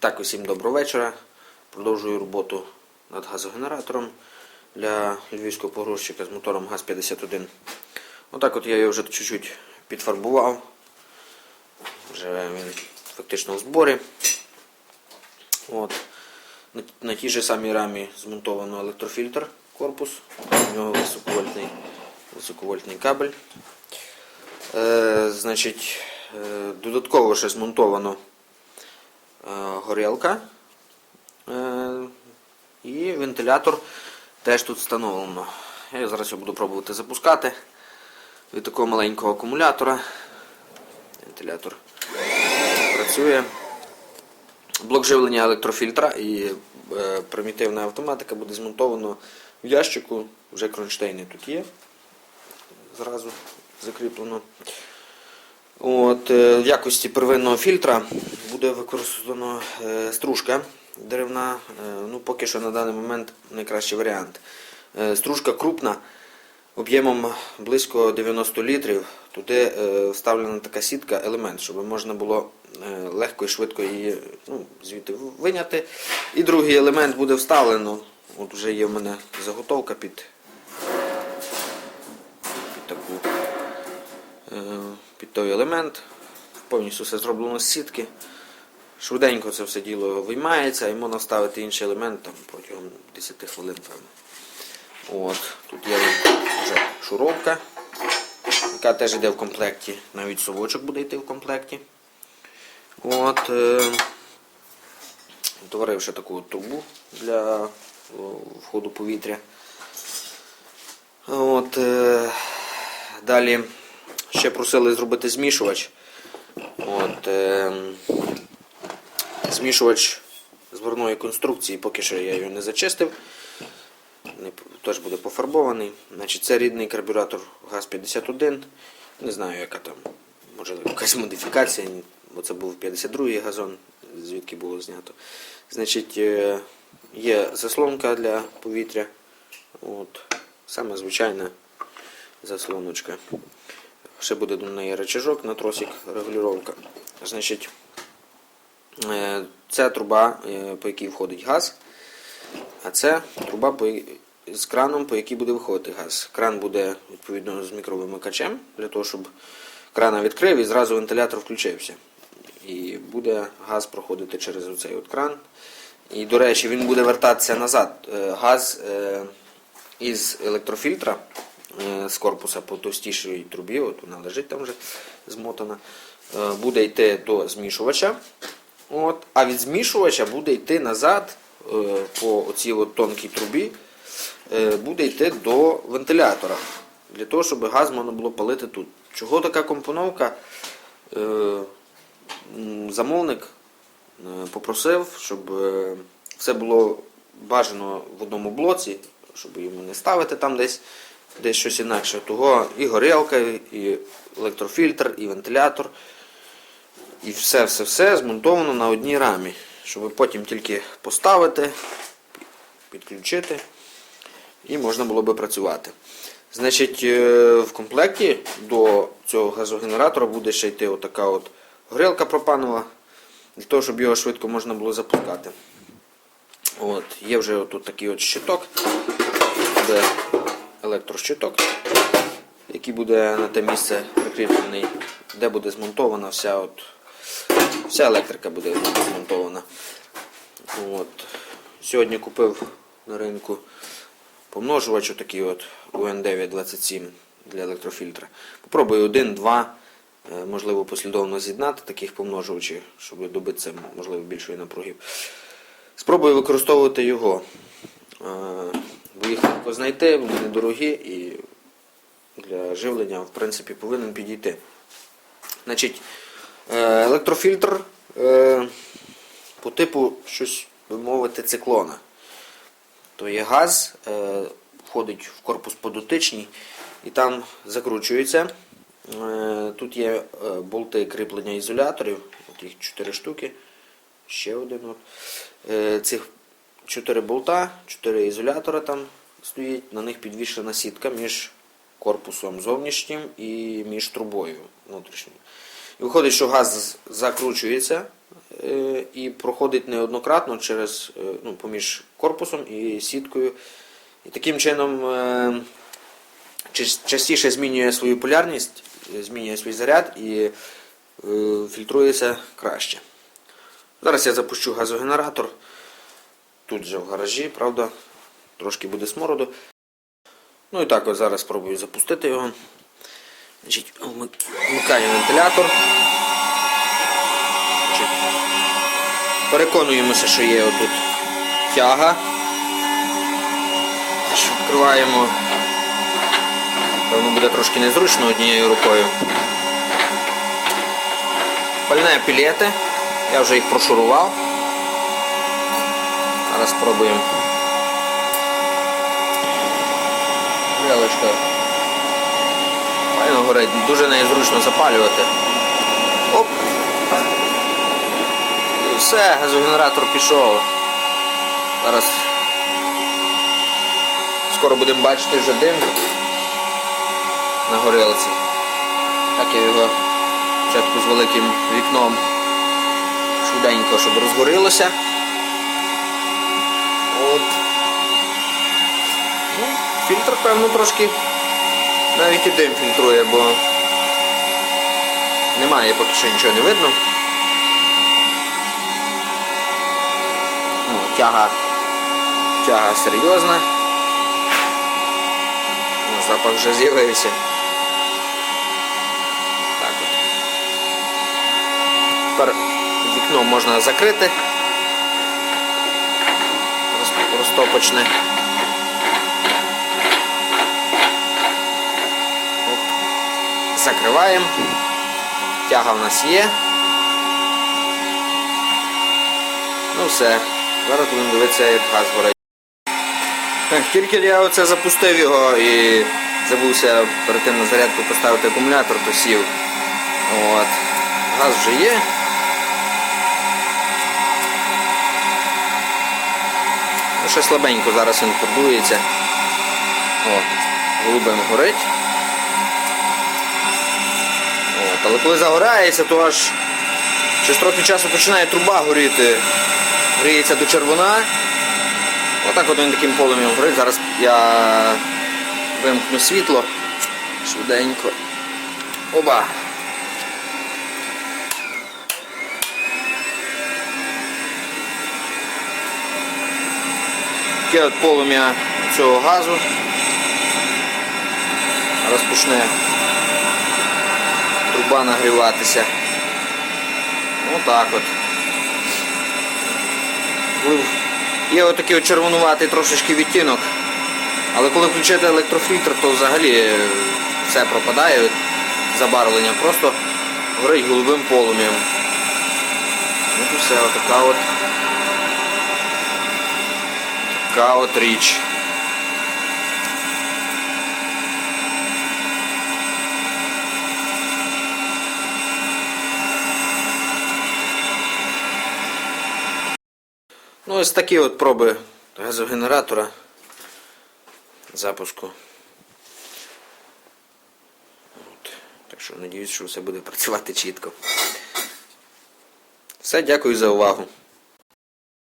Так, усім доброго вечора. Продовжую роботу над газогенератором для львівського погрузчика з мотором ГАЗ-51. Отак от я його вже чуть-чуть підфарбував. Вже він фактично в зборі. От. На, тій же самій рамі змонтовано електрофільтр корпус. У нього високовольтний, високовольтний кабель. Е, значить, е, додатково ще змонтовано горілка. Е, і вентилятор теж тут встановлено. Я зараз його буду пробувати запускати від такого маленького акумулятора. Вентилятор працює. Блок живлення електрофільтра і е, примітивна автоматика буде змонтовано в ящику. Вже кронштейни тут є. Зразу закріплено. От, е, в якості первинного фільтра буде використано е, стружка деревна. Е, ну, поки що на даний момент найкращий варіант. Е, стружка крупна, об'ємом близько 90 літрів. Туди вставлена така сітка, елемент, щоб можна було легко і швидко її ну, звідти виняти. І другий елемент буде вставлено. От вже є в мене заготовка під, під таку під той елемент. Повністю все зроблено з сітки. Швиденько це все діло виймається і можна вставити інший елемент там, протягом 10 хвилин. От, тут є вже шуровка, яка теж йде в комплекті. Навіть совочок буде йти в комплекті. От, е, Утворив ще таку трубу для входу повітря. От, е, далі ще просили зробити змішувач. От, е, змішувач зборної конструкції, поки що я його не зачистив. Теж буде пофарбований. Значить, Це рідний карбюратор ГАЗ-51. Не знаю, яка там, може якась модифікація, бо це був 52-й газон, звідки було знято. Значить, е, є заслонка для повітря. От, Саме звичайна заслоночка. Ще буде до неї рычажок на тросик регулювання. Значить, це труба, е, по якій входить газ, а це труба з краном, по якій буде виходити газ. Кран буде відповідно з мікровимикачем, для того, щоб крана відкрив і зразу вентилятор включився. І буде газ проходити через оцей от кран. І, до речі, він буде вертатися назад. Е, Газ е, із електрофільтра з корпуса по товстішій трубі, от вона лежить там вже змотана, буде йти до змішувача. От, а від змішувача буде йти назад е, по оцій от тонкій трубі, е, буде йти до вентилятора. Для того, щоб газ можна було палити тут. Чого така компоновка? Е, замовник попросив, щоб все було бажано в одному блоці, щоб йому не ставити там десь, десь щось інакше. Того і горілка, і електрофільтр, і вентилятор. І все-все-все змонтовано на одній рамі, щоб потім тільки поставити, підключити і можна було би працювати. Значить, е, в комплекті до цього газогенератора буде ще йти отака от горілка пропанова, для того, щоб його швидко можна було запускати. От, є вже тут такий от щиток, буде електрощиток, який буде на те місце прикріплений, де буде змонтована вся от, вся електрика буде змонтована. От. Сьогодні купив на ринку помножувач отакий от UN927 для електрофільтра. Попробую один, два, е, можливо, послідовно з'єднати таких помножувачів, щоб добитися можливо більшої напруги. Спробую використовувати його. Е, Бо їх знайти, вони недорогі і для живлення в принципі повинен підійти. Значить, електрофільтр е, по типу щось би мовити циклона. То є газ, е, входить в корпус подотичний і там закручується. Е, Тут є е, болти кріплення ізоляторів, от їх 4 штуки. Ще один. От. Е, Цих 4 болта, 4 ізолятора там стоїть, на них підвішена сітка між корпусом зовнішнім і між трубою внутрішньою. Виходить, що газ закручується е, і проходить неоднократно через, е, ну, поміж корпусом і сіткою. І таким чином е, частіше змінює свою полярність, змінює свій заряд і фільтрується краще. Зараз я запущу газогенератор. Тут же в гаражі, правда, трошки буде смороду. Ну і так, зараз спробую запустити його. Значить, вмик- вмикаю вентилятор. Переконуємося, що є отут тяга. Відкриваємо. Певно буде трошки незручно однією рукою. Пальне пілети. Я вже їх прошурував. Зараз спробуємо. Грілочка. Горить, дуже незручно запалювати. Оп! І все, газогенератор пішов. Зараз скоро будемо бачити вже дим на горілці. Так я його спочатку з великим вікном швиденько, щоб розгорілося. От. Ну, фільтр, певно, трошки навіть і дим фільтрує, бо немає поки що нічого не видно. Ну, тяга, тяга серйозна. Запах вже з'явився. Так от. Тепер вікно можна закрити. Роз- Розтопочне. Закриваємо. Тяга в нас є. Ну все. Зараз будемо дивитися, як газ горить. Так, тільки я оце запустив його і забувся перед тим на зарядку поставити акумулятор, то сів. От. Газ вже є. Ну, ще слабенько зараз він продується. От. Голубим горить. От. Але коли загорається, то аж через трохи часу починає труба горіти. Гріється до червона. Отак от він таким полум'ям горить. Зараз я вимкну світло швиденько. Оба. Таке от полум'я цього газу. Розпочне труба нагріватися. Отак от. Є отакий от червонуватий трошечки відтінок. Але коли включити електрофільтр, то взагалі е, все пропадає забарвлення. Просто горить голубим полум'ям. От все, отака от. Така от річ. Ну, ось такі от проби газогенератора запуску. От. Так що надіюсь, що все буде працювати чітко. Все, дякую за увагу.